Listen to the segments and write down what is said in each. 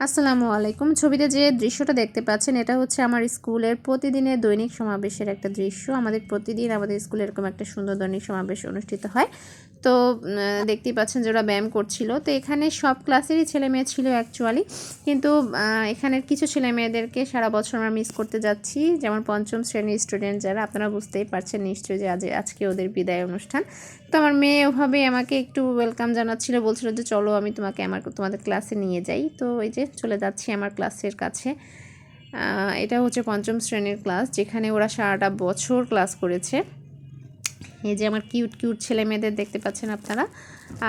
আসসালামু আলাইকুম। ছবিতে যে দৃশ্যটা দেখতে পাচ্ছেন, এটা হচ্ছে আমার স্কুলের প্রতিদিনের দৈনিক সমাবেশের একটা দৃশ্য। আমাদের প্রতিদিন আমাদের স্কুলে এরকম একটা সুন্দর দৈনিক সমাবেশ অনুষ্ঠিত হয়। তো দেখতেই পাচ্ছেন যে ওরা ব্যায়াম করছিল। তো এখানে সব ক্লাসেরই ছেলে মেয়ে ছিল অ্যাকচুয়ালি কিন্তু এখানের কিছু ছেলে মেয়েদেরকে সারা বছর আমরা মিস করতে যাচ্ছি। যেমন পঞ্চম শ্রেণির স্টুডেন্ট যারা, আপনারা বুঝতেই পারছেন নিশ্চয়ই যে আজ, আজকে ওদের বিদায় অনুষ্ঠান। তো আমার মেয়ে ওভাবে আমাকে একটু ওয়েলকাম জানাচ্ছিল, বলছিল যে, চলো আমি তোমাকে আমার, তোমাদের ক্লাসে নিয়ে যাই। তো এই যে চলে যাচ্ছি আমার ক্লাসের কাছে। এটা হচ্ছে পঞ্চম শ্রেণির ক্লাস যেখানে ওরা সারাটা বছর ক্লাস করেছে। এই যে আমার কিউট কিউট ছেলে মেয়েদের দেখতে পাচ্ছেন আপনারা।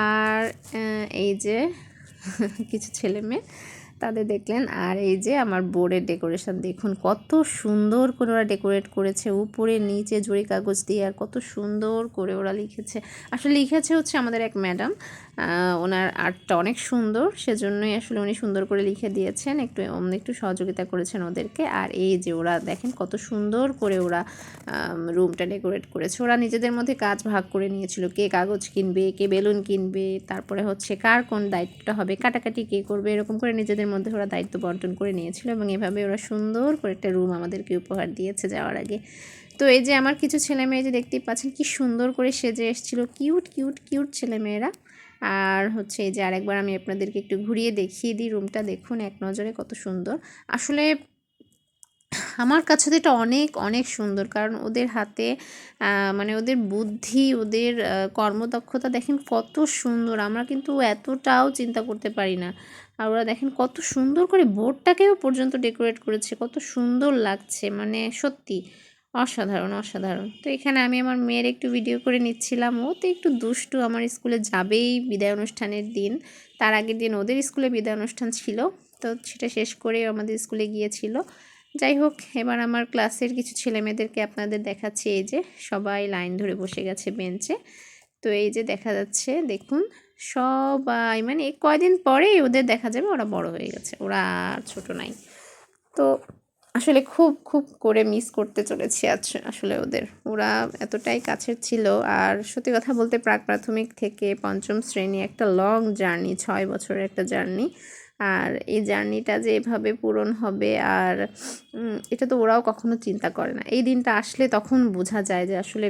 আর এই যে কিছু ছেলে মেয়ে তাদের দেখলেন। আর এই যে আমার বোর্ডের ডেকোরেশন, দেখুন কত সুন্দর করে ওরা ডেকোরেট করেছে। উপরে, নিচে জড়ি কাগজ দিয়ে আর কত সুন্দর করে ওরা লিখেছে। আসলে লিখেছে হচ্ছে আমাদের এক ম্যাডাম ওনার আর্টটা অনেক সুন্দর। সেজন্যই আসলে উনি সুন্দর করে লিখে দিয়েছেন। একটু উম, একটু সহযোগিতা করেছেন ওদেরকে। আর এই যে ওরা দেখেন কত সুন্দর করে ওরা রুমটা ডেকোরেট করেছে। ওরা নিজেদের মধ্যে কাজ ভাগ করে নিয়েছিল। কে কাগজ কিনবে কে বেলুন কিনবে তারপরে হচ্ছে কার কোন দায়িত্বটা হবে কাটাকাটি কে করবে এরকম করে নিজেদের মধ্যে ওরা দায়িত্ব বন্টন করে নিয়েছিল। এবং এভাবে ওরা সুন্দর করে একটা রুম আমাদেরকে উপহার দিয়েছে যাওয়ার আগে। তো এই যে আমার কিছু ছেলে মেয়ে যে দেখতেই পাচ্ছেন কি সুন্দর করে সেজে এসেছিল। কিউট কিউট কিউট ছেলে মেয়েরা আর হচ্ছে এই যে আরেকবার আমি আপনাদেরকে একটু ঘুরিয়ে দেখিয়ে দিই রুমটা দেখুন, এক নজরে কত সুন্দর। আসলে আমার কাছে তো এটা অনেক অনেক সুন্দর। কারণ ওদের হাতে মানে ওদের বুদ্ধি, ওদের কর্মদক্ষতা দেখেন কত সুন্দর। আমরা কিন্তু এতটাও চিন্তা করতে পারি না। আর ওরা দেখেন কত সুন্দর করে বোর্ডটাকেও পর্যন্ত ডেকোরেট করেছে। কত সুন্দর লাগছে। মানে সত্যি অসাধারণ অসাধারণ। তো এখানে আমি আমার মেয়ের একটু ভিডিও করে নিচ্ছিলাম। ও তো একটু দুষ্টু, আমার স্কুলে যাবেই বিদায় অনুষ্ঠানের দিন। তার আগের দিন ওদের স্কুলে বিদায় অনুষ্ঠান ছিল। তো সেটা শেষ করে আমাদের স্কুলে গিয়েছিল। যাই হোক, এবার আমার ক্লাসের কিছু ছেলেমেয়েদেরকে আপনাদের দেখাচ্ছি। এই যে সবাই লাইন ধরে বসে গেছে বেঞ্চে। তো এই যে দেখা যাচ্ছে, দেখুন, সবাই মানে কয়দিন পরেই ওদের দেখা যাবে, ওরা বড় হয়ে গেছে। ওরা আর ছোটো নাই। তো আসলে খুব খুব করে মিস করতে চলেছি আজ আসলে ওদের। ওরা এতটাই কাছের ছিল আর সত্যি কথা বলতে প্রাক প্রাথমিক থেকে পঞ্চম শ্রেণি একটা লং জার্নি ছয় বছরের একটা জার্নি আর এই জার্নিটা যে এভাবে পূরণ হবে আর এটা তো ওরাও কখনো চিন্তা করে না। এই দিনটা আসলে তখন বোঝা যায় যে আসলে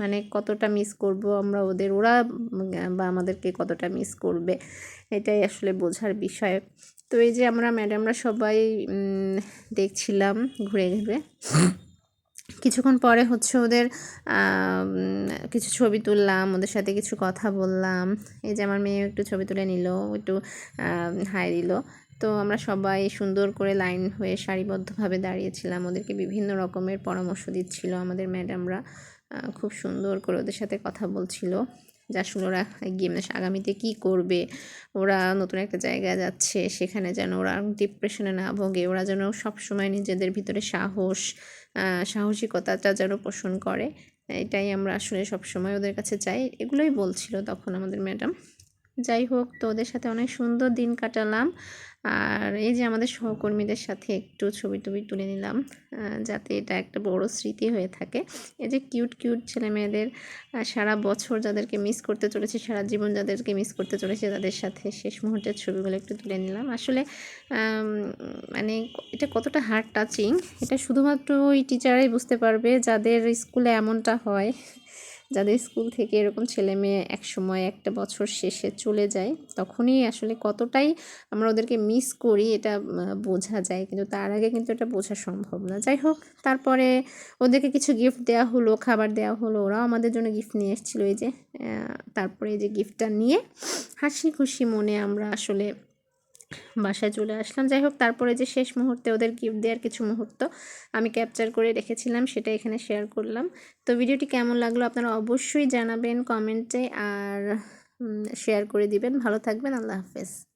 মানে কতটা মিস করব আমরা ওদের, ওরা বা আমাদেরকে কতটা মিস করবে, এটাই আসলে বোঝার বিষয়। তো এই যে আমরা ম্যাডামরা সবাই দেখছিলাম ঘুরে ঘুরে। কিছুক্ষণ পরে হচ্ছে ওদের কিছু ছবি তুললাম, ওদের সাথে কিছু কথা বললাম। এই যে আমার মেয়ে একটু ছবি তুলে নিল একটু হাই দিল। তো আমরা সবাই সুন্দর করে লাইন হয়ে সারিবদ্ধভাবে দাঁড়িয়েছিলাম। ওদেরকে বিভিন্ন রকমের পরামর্শ দিচ্ছিল আমাদের ম্যাডামরা খুব সুন্দর করে ওদের সাথে কথা বলছিল। যে আসলে ওরা এগিয়ে মানে আগামীতে কী করবে? ওরা নতুন একটা জায়গায় যাচ্ছে, সেখানে যেন ওরা ডিপ্রেশনে না ভোগে। ওরা যেন সবসময় নিজেদের ভিতরে সাহস সাহসিকতাটা যেন পোষণ করে। এটাই আমরা আসলে সবসময় ওদের কাছে চাই। এগুলোই বলছিল তখন আমাদের ম্যাডাম যাই হোক তো ওদের সাথে অনেক সুন্দর দিন কাটালাম। আর এই যে আমাদের সহকর্মীদের সাথে একটু ছবি টবি তুলে নিলাম যাতে এটা একটা বড় স্মৃতি হয়ে থাকে। এই যে কিউট কিউট ছেলে মেয়েদের সারা বছর যাদেরকে মিস করতে চলেছে, সারা জীবন যাদেরকে মিস করতে চলেছে, তাদের সাথে শেষ মুহূর্তের ছবিগুলো একটু তুলে নিলাম। আসলে মানে এটা কতটা হার্ড টাচিং এটা শুধুমাত্র ওই টিচারাই বুঝতে পারবে যাদের স্কুলে এমনটা হয়। যাদের স্কুল থেকে এরকম ছেলে মেয়ে এক সময় একটা বছর শেষে চলে যায়, তখনই আসলে কতটাই আমরা ওদেরকে মিস করি এটা বোঝা যায়। কিন্তু তার আগে কিন্তু এটা বোঝা সম্ভব না। যাই হোক, তারপরে ওদেরকে কিছু গিফট দেওয়া হলো, খাবার দেওয়া হলো, ওরাও আমাদের জন্য গিফট নিয়ে এসেছিল এই যে তারপরে এই যে গিফটটা নিয়ে হাসি খুশি মনে আমরা আসলে বাসায় চলে আসলাম। যাই হোক, তারপরে যে শেষ মুহূর্তে ওদের গিফট দেওয়ার কিছু মুহূর্ত আমি ক্যাপচার করে রেখেছিলাম, সেটা এখানে শেয়ার করলাম। তো ভিডিওটি কেমন লাগল আপনারা অবশ্যই জানাবেন কমেন্টে আর শেয়ার করে দিবেন। ভালো থাকবেন, আল্লাহ হাফেজ।